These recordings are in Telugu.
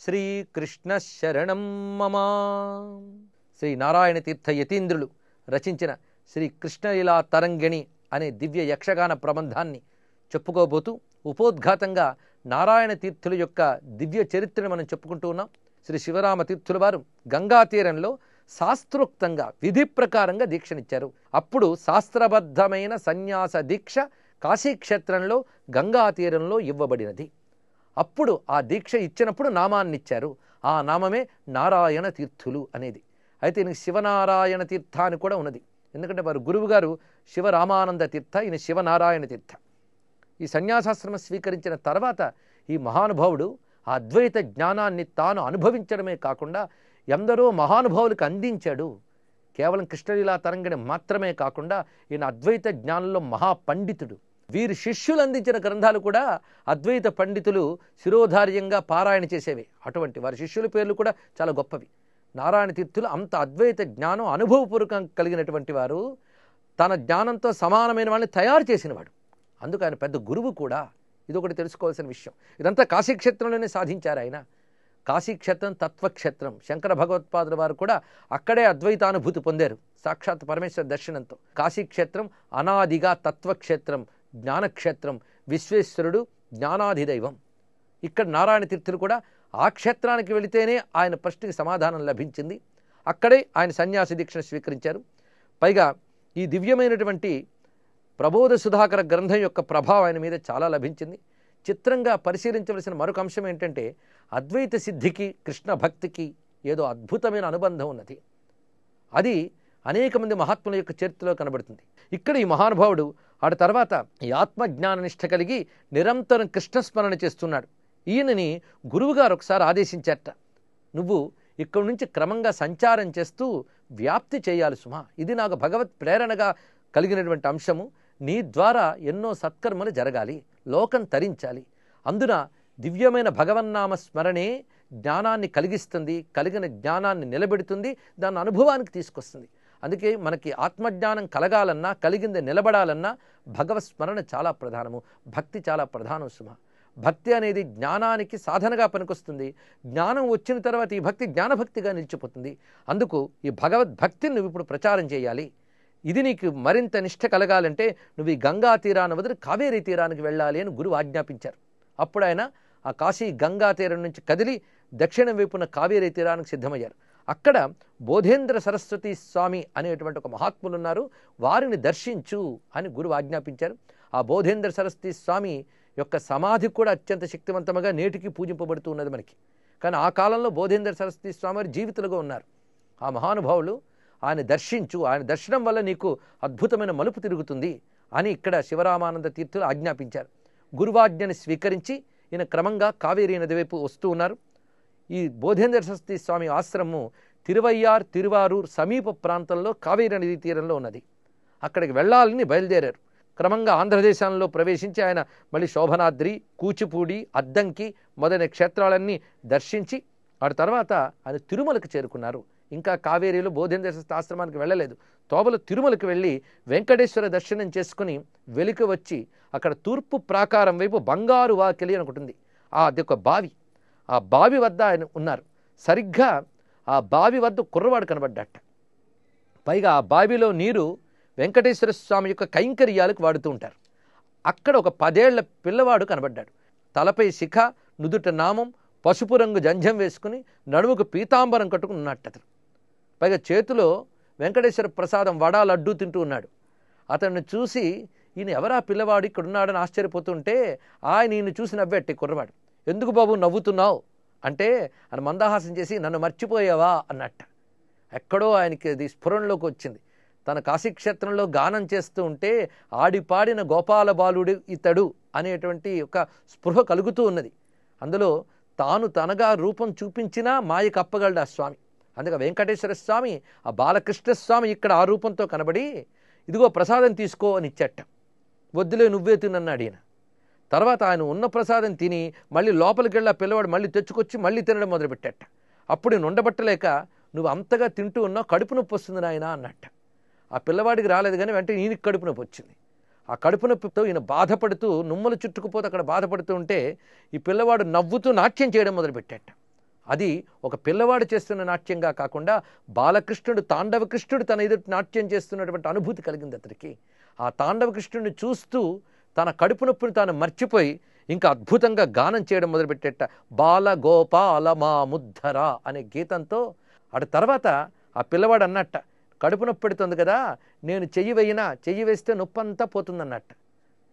శ్రీకృష్ణ శరణం మమ శ్రీ నారాయణ తీర్థ యతీంద్రులు రచించిన శ్రీ కృష్ణలీలా తరంగిణి అనే దివ్య యక్షగాన ప్రబంధాన్ని చెప్పుకోబోతూ ఉపోద్ఘాతంగా నారాయణ తీర్థుల యొక్క దివ్య చరిత్రను మనం చెప్పుకుంటూ ఉన్నాం. శ్రీ శివరామ తీర్థుల వారు గంగా తీరంలో శాస్త్రోక్తంగా విధి ప్రకారంగా దీక్షనిచ్చారు. అప్పుడు శాస్త్రబద్ధమైన సన్యాస దీక్ష కాశీక్షేత్రంలో గంగా తీరంలో ఇవ్వబడినది. అప్పుడు ఆ దీక్ష ఇచ్చినప్పుడు నామాన్ని ఇచ్చారు ఆ నామమే నారాయణ తీర్థులు అనేది. అయితే ఈయన శివనారాయణ తీర్థ అని కూడా ఉన్నది. ఎందుకంటే వారు గురువుగారు శివరామానంద తీర్థ ఈయన శివనారాయణ తీర్థ. ఈ సన్యాసాశ్రమం స్వీకరించిన తర్వాత ఈ మహానుభావుడు ఆ అద్వైత జ్ఞానాన్ని తాను అనుభవించడమే కాకుండా ఎందరో మహానుభావులకు అందించాడు. కేవలం కృష్ణలీలా తరంగిణి మాత్రమే కాకుండా ఈయన అద్వైత జ్ఞానంలో మహాపండితుడు. వీరి శిష్యులు అందించిన గ్రంథాలు కూడా అద్వైత పండితులు శిరోధార్యంగా పారాయణ చేసేవి. అటువంటి వారి శిష్యుల పేర్లు కూడా చాలా గొప్పవి. నారాయణ తీర్థులు అంత అద్వైత జ్ఞానం అనుభవపూర్వకం కలిగినటువంటి వారు తన జ్ఞానంతో సమానమైన వాళ్ళని తయారు చేసినవాడు. అందుకు ఆయన పెద్ద గురువు కూడా. ఇది ఒకటి తెలుసుకోవాల్సిన విషయం. ఇదంతా కాశీక్షేత్రంలోనే సాధించారు ఆయన. కాశీక్షేత్రం తత్వక్షేత్రం. శంకర భగవత్పాదుల వారు కూడా అక్కడే అద్వైతానుభూతి పొందారు. సాక్షాత్ పరమేశ్వర దర్శనంతో. కాశీక్షేత్రం అనాదిగా తత్వక్షేత్రం. జ్ఞానక్షేత్రం. విశ్వేశ్వరుడు జ్ఞానాధిదైవం. ఇక్కడ నారాయణ తీర్థులు కూడా ఆ క్షేత్రానికి వెళితేనే ఆయన ప్రశ్నకి సమాధానం లభించింది. అక్కడే ఆయన సన్యాసి దీక్షను స్వీకరించారు. పైగా ఈ దివ్యమైనటువంటి ప్రబోధ సుధాకర గ్రంథం యొక్క ప్రభావం ఆయన మీద చాలా లభించింది. చిత్రంగా పరిశీలించవలసిన మరొక అంశం ఏంటంటే అద్వైత సిద్ధికి కృష్ణ భక్తికి ఏదో అద్భుతమైన అనుబంధం ఉన్నది. అది అనేక మంది మహాత్ముల యొక్క చరిత్రలో కనబడుతుంది. ఇక్కడ ఈ మహానుభావుడు ఆడ తర్వాత ఈ ఆత్మజ్ఞాన నిష్ట కలిగి నిరంతరం కృష్ణస్మరణ చేస్తున్నాడు. ఈయనని గురువుగారు ఒకసారి ఆదేశించట నువ్వు ఇక్కడి నుంచి క్రమంగా సంచారం చేస్తూ వ్యాప్తి చేయాలి సుమా. ఇది నాకు భగవత్ ప్రేరణగా కలిగినటువంటి అంశము. నీ ద్వారా ఎన్నో సత్కర్మలు జరగాలి లోకం తరించాలి. అందున దివ్యమైన భగవన్నామ స్మరణే జ్ఞానాన్ని కలిగిస్తుంది కలిగిన జ్ఞానాన్ని నిలబెడుతుంది దాన్ని అనుభవానికి తీసుకొస్తుంది. అందుకే మనకి ఆత్మజ్ఞానం కలగాలన్నా కలిగింది నిలబడాలన్నా భగవత్ స్మరణ చాలా ప్రధానము. భక్తి చాలా ప్రధానం సుమ. భక్తి అనేది జ్ఞానానికి సాధనగా పనికొస్తుంది. జ్ఞానం వచ్చిన తర్వాత ఈ భక్తి జ్ఞానభక్తిగా నిలిచిపోతుంది. అందుకు ఈ భగవద్భక్తిని నువ్వు ఇప్పుడు ప్రచారం చేయాలి. ఇది నీకు మరింత నిష్ట కలగాలంటే నువ్వు ఈ గంగా తీరాన్ని వదిలి కావేరీ తీరానికి వెళ్ళాలి అని గురువు ఆజ్ఞాపించారు. అప్పుడు ఆయన ఆ కాశీ గంగా తీరం నుంచి కదిలి దక్షిణం వైపున కావేరీ తీరానికి సిద్ధమయ్యారు. అక్కడ బోధేంద్ర సరస్వతి స్వామి అనేటువంటి ఒక మహాత్ములు ఉన్నారు వారిని దర్శించు అని గురువు ఆజ్ఞాపించారు. ఆ బోధేంద్ర సరస్వతి స్వామి యొక్క సమాధి కూడా అత్యంత శక్తివంతముగా నేటికి పూజింపబడుతూ ఉన్నది మనకి. కానీ ఆ కాలంలో బోధేంద్ర సరస్వతి స్వామి జీవితులుగా ఉన్నారు. ఆ మహానుభావులు ఆయన దర్శించు ఆయన దర్శనం వల్ల నీకు అద్భుతమైన మలుపు తిరుగుతుంది అని ఇక్కడ శివరామానంద తీర్థులు ఆజ్ఞాపించారు. గురువాజ్ఞని స్వీకరించి ఈయన క్రమంగా కావేరీ నది వైపు వస్తూ ఉన్నారు. ఈ బోధేంద్ర సరస్వతి స్వామి ఆశ్రమము తిరువయ్యార్ తిరువారూర్ సమీప ప్రాంతంలో కావేరీ నది తీరంలో ఉన్నది. అక్కడికి వెళ్ళాలని బయలుదేరారు. క్రమంగా ఆంధ్రదేశంలో ప్రవేశించి ఆయన మళ్ళీ శోభనాద్రి కూచిపూడి అద్దంకి మొదలైన క్షేత్రాలన్నీ దర్శించి ఆ తర్వాత ఆయన తిరుమలకు చేరుకున్నారు. ఇంకా కావేరీలో బోధేంద్ర సరస్వతి ఆశ్రమానికి వెళ్ళలేదు. తోబలు తిరుమలకు వెళ్ళి వెంకటేశ్వర దర్శనం చేసుకుని వెలికి వచ్చి అక్కడ తూర్పు ప్రాకారం వైపు బంగారు వాకిలి అని ఆ అది ఒక బావి. ఆ బావి వద్ద ఆయన ఉన్నారు. సరిగ్గా ఆ బావి వద్ద కుర్రవాడు కనబడ్డట. పైగా ఆ బావిలో నీరు వెంకటేశ్వర స్వామి యొక్క కైంకర్యాలకు వాడుతూ ఉంటారు. అక్కడ ఒక పదేళ్ళ పిల్లవాడు కనబడ్డాడు. తలపై శిఖ నుదుట నామం పసుపు రంగు జంజం వేసుకుని నడుముకు పీతాంబరం కట్టుకుని ఉన్నట్టు అతను. పైగా చేతిలో వెంకటేశ్వర ప్రసాదం వడా లడ్డూ తింటూ ఉన్నాడు. అతన్ని చూసి ఈయన ఎవరా పిల్లవాడు ఇక్కడ ఉన్నాడని ఆశ్చర్యపోతుంటే ఆయన ఈయన చూసి నవ్వెట్టి కుర్రవాడు. ఎందుకు బాబు నవ్వుతున్నావు? అంటే ఆయన మందహాసం చేసి నన్ను మర్చిపోయావా అన్నట్ట. ఎక్కడో ఆయనకి అది స్ఫురణలోకి వచ్చింది. తన కాశీక్షేత్రంలో గానం చేస్తూ ఉంటే ఆడిపాడిన గోపాల బాలుడు ఇతడు అనేటువంటి ఒక స్పృహ కలుగుతూ ఉన్నది. అందులో తాను తనగా రూపం చూపించినా మాయ కప్పగలడు ఆ స్వామి? అందుకే వెంకటేశ్వర స్వామి ఆ బాలకృష్ణ స్వామి ఇక్కడ ఆ రూపంతో కనబడి ఇదిగో ప్రసాదం తీసుకో అని ఇచ్చట. వద్దులే నువ్వే తినన్నాడు ఈయన. తర్వాత ఆయన ఉన్న ప్రసాదం తిని మళ్ళీ లోపలికి వెళ్ళి ఆ పిల్లవాడు మళ్ళీ తెచ్చుకొచ్చి మళ్ళీ తినడం మొదలుపెట్టట. అప్పుడు నేను ఉండబట్టలేక నువ్వు అంతగా తింటూ ఉన్నావు కడుపు నొప్పి వస్తుంది నాయన అన్నట్ట ఆ పిల్లవాడికి రాలేదు కానీ వెంటనే ఈయనకి కడుపు నొప్పి వచ్చింది. ఆ కడుపు నొప్పితో ఈయన బాధపడుతూ నుమ్మలు చుట్టుకుపోతే అక్కడ బాధపడుతూ ఉంటే ఈ పిల్లవాడు నవ్వుతూ నాట్యం చేయడం మొదలుపెట్టాట. అది ఒక పిల్లవాడు చేస్తున్న నాట్యంగా కాకుండా బాలకృష్ణుడు తాండవ కృష్ణుడు తన ఎదుటి నాట్యం చేస్తున్నటువంటి అనుభూతి కలిగింది అతనికి. ఆ తాండవ కృష్ణుడిని చూస్తూ తన కడుపు నొప్పిని తాను మర్చిపోయి ఇంకా అద్భుతంగా గానం చేయడం మొదలుపెట్టేట. బాల గోపాల మా అనే గీతంతో అటు తర్వాత ఆ పిల్లవాడు అన్నట్ట కడుపు నొప్పి పెడుతుంది కదా నేను చెయ్యి వేయినా చెయ్యి వేస్తే నొప్పి అంతా పోతుందన్నట్ట.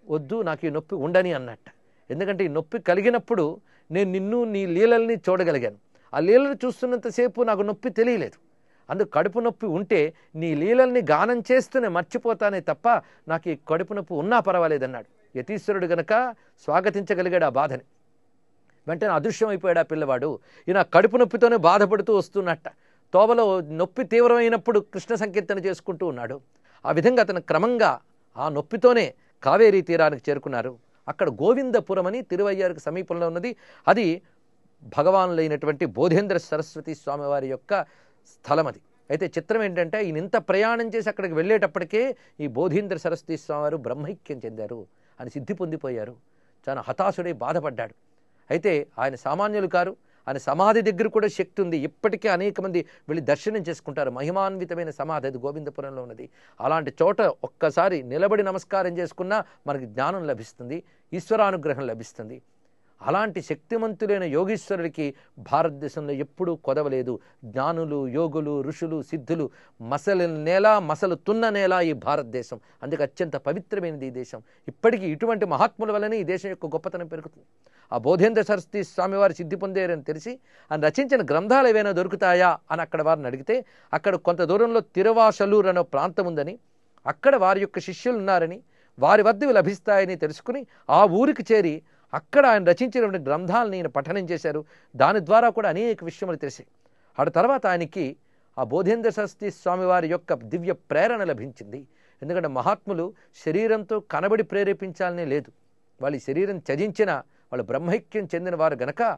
వద్దు నాకు ఈ నొప్పి ఉండని అన్నట్ట. ఎందుకంటే ఈ నొప్పి కలిగినప్పుడు నేను నిన్ను నీ లీలల్ని చూడగలిగాను. ఆ లీలలు చూస్తున్నంతసేపు నాకు నొప్పి తెలియలేదు. అందుకు కడుపు నొప్పి ఉంటే నీ లీలల్ని గానం చేస్తూనే మర్చిపోతానే తప్ప నాకు ఈ కడుపు నొప్పి ఉన్నా పర్వాలేదన్నాడు. యతీశ్వరుడు గనక స్వాగతించగలిగాడు ఆ బాధని. వెంటనే అదృశ్యం అయిపోయాడు ఆ పిల్లవాడు. ఈయన కడుపు నొప్పితోనే బాధపడుతూ వస్తున్నట్ట. తోవలో నొప్పి తీవ్రమైనప్పుడు కృష్ణ సంకీర్తన చేసుకుంటూ ఉన్నాడు. ఆ విధంగా అతను క్రమంగా ఆ నొప్పితోనే కావేరీ తీరానికి చేరుకున్నారు. అక్కడ గోవిందపురం అని తిరువయ్యారికి సమీపంలో ఉన్నది. అది భగవానులైనటువంటి బోధేంద్ర సరస్వతి స్వామివారి యొక్క స్థలం అది అయితే చిత్రం ఏంటంటే ఈయన ఇంత ప్రయాణం చేసి అక్కడికి వెళ్ళేటప్పటికే ఈ బోధీంద్ర సరస్వతి స్వామివారు బ్రహ్మైక్యం చెందారు అని సిద్ధి పొందిపోయారు. చాలా హతాశుడై బాధపడ్డాడు. అయితే ఆయన సామాన్యులు కారు ఆయన సమాధి దగ్గర కూడా శక్తి ఉంది. ఇప్పటికే అనేక మంది వెళ్ళి దర్శనం చేసుకుంటారు. మహిమాన్వితమైన సమాధి అది గోవిందపురంలో ఉన్నది. అలాంటి చోట ఒక్కసారి నిలబడి నమస్కారం చేసుకున్నా మనకి జ్ఞానం లభిస్తుంది ఈశ్వరానుగ్రహం లభిస్తుంది. అలాంటి శక్తిమంతులైన యోగీశ్వరుడికి భారతదేశంలో ఎప్పుడూ కొదవలేదు. జ్ఞానులు యోగులు ఋషులు సిద్ధులు మసలు నేల మసలు తున్న నేల ఈ భారతదేశం. అందుకే అత్యంత పవిత్రమైనది ఈ దేశం. ఇప్పటికీ ఇటువంటి మహాత్ముల వల్లనే ఈ దేశం యొక్క గొప్పతనం పెరుగుతుంది. ఆ బోధేంద్ర సరస్వతి స్వామివారు సిద్ధి పొందారని తెలిసి ఆయన రచించిన గ్రంథాలు ఏవైనా దొరుకుతాయా? అని అక్కడ వారిని అడిగితే అక్కడ కొంత దూరంలో తిరువాసలూర్ అనే ప్రాంతం ఉందని అక్కడ వారి యొక్క శిష్యులు ఉన్నారని వారి వద్దవి లభిస్తాయని తెలుసుకుని ఆ ఊరికి చేరి అక్కడ ఆయన రచించినటువంటి గ్రంథాలను ఈయన పఠనం చేశారు. దాని ద్వారా కూడా అనేక విషయములు తెలిసాయి. ఆ తర్వాత ఆయనకి ఆ బోధేంద్ర సరస్వతి స్వామివారి యొక్క దివ్య ప్రేరణ లభించింది. ఎందుకంటే మహాత్ములు శరీరంతో కనబడి ప్రేరేపించాలనే లేదు. వాళ్ళ శరీరం త్యజించిన వాళ్ళు బ్రహ్మైక్యం చెందిన వారు గనక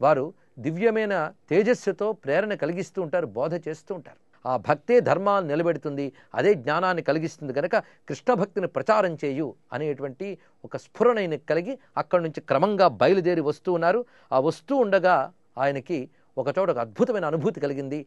వారు దివ్యమైన తేజస్సుతో ప్రేరణ కలిగిస్తూ ఉంటారు బోధ చేస్తూ ఉంటారు. ఆ భక్తే ధర్మాన్ని నిలబెడుతుంది అదే జ్ఞానాన్ని కలిగిస్తుంది కనుక కృష్ణ భక్తిని ప్రచారం చేయు అనేటువంటి ఒక స్ఫురణైన కలిగి అక్కడి నుంచి క్రమంగా బయలుదేరి వస్తూ ఉన్నారు. ఆ వస్తూ ఉండగా ఆయనకి ఒకచోట ఒక అద్భుతమైన అనుభూతి కలిగింది.